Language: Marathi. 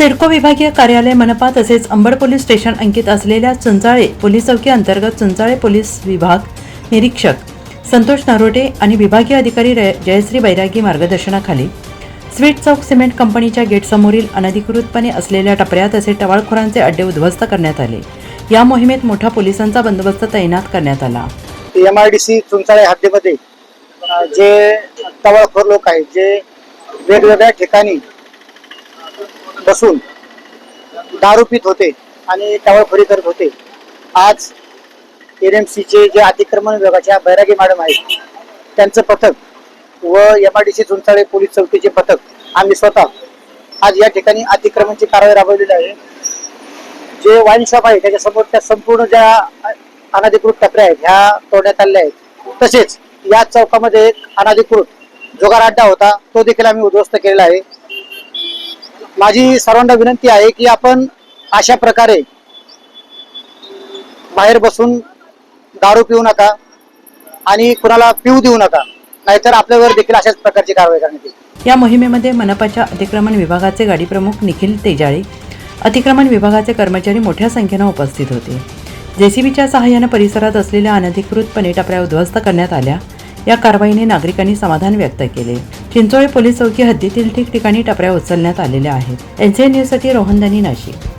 सिडको विभागीय कार्यालय मनपा तसेच अंबड पोलीस स्टेशन अंकित असलेल्या चुंचाळे पोलीस चौकी अंतर्गत चुंचाळे पोलीस विभाग निरीक्षक संतोष नरोटे आणि विभागीय अधिकारी जयश्री बैरागी मार्गदर्शनाखाली. स्वीट चौक सिमेंट कंपनीच्या गेटसमोरील अनधिकृतपणे असलेल्या टपऱ्या तसेच टवाळखोरांचे अड्डे उद्ध्वस्त करण्यात आले. या मोहिमेत मोठा पोलिसांचा बंदोबस्त तैनात करण्यात आला. M I D C Chunchale हद्दीमध्ये जे टवाळखोर लोक आहेत जे वेगवेगळ्या ठिकाणी बसून दारू पित होते आणि टवाळखोरी करत होते. आज एन एम सीचे जे अतिक्रमण विभागाच्या बैरागी मॅडम आहेत त्यांचं पथक व M R D C Chunchale police चौकीचे पथक आम्ही स्वतः आज या ठिकाणी अतिक्रमणची कारवाई राबवलेली आहे. जे वाईन शॉप आहे त्याच्यासमोर त्या संपूर्ण ज्या अनाधिकृत टपऱ्या आहेत ह्या तोडण्यात आलेल्या आहेत. तसेच या चौकामध्ये एक अनाधिकृत जुगार अड्डा होता तो देखील आम्ही उद्ध्वस्त केलेला आहे. माझी सर्वांना विनंती आहे की आपण अशा प्रकारे बाहेर बसून दारू पिऊ नका आणि कुणाला पिऊ देऊ नका नाहीतर आपल्यावर देखील अशाच प्रकारची कारवाई करण्यात येईल. या मोहिमेमध्ये मनपाच्या अतिक्रमण विभागाचे गाडीप्रमुख निखिल तेजाळे अतिक्रमण विभागाचे कर्मचारी मोठ्या संख्येनं उपस्थित होते. जेसीबीच्या सहाय्यानं परिसरात असलेल्या अनधिकृतपणे टपऱ्या उद्ध्वस्त करण्यात आल्या. या कारवाईने नागरिकांनी समाधान व्यक्त केले. चिंचोळे पोलीस चौकी हद्दीतील ठिकठिकाणी टपऱ्या उचलण्यात आलेल्या आहेत. एनसीएन न्यूजसाठी रोहन दानी नाशिक.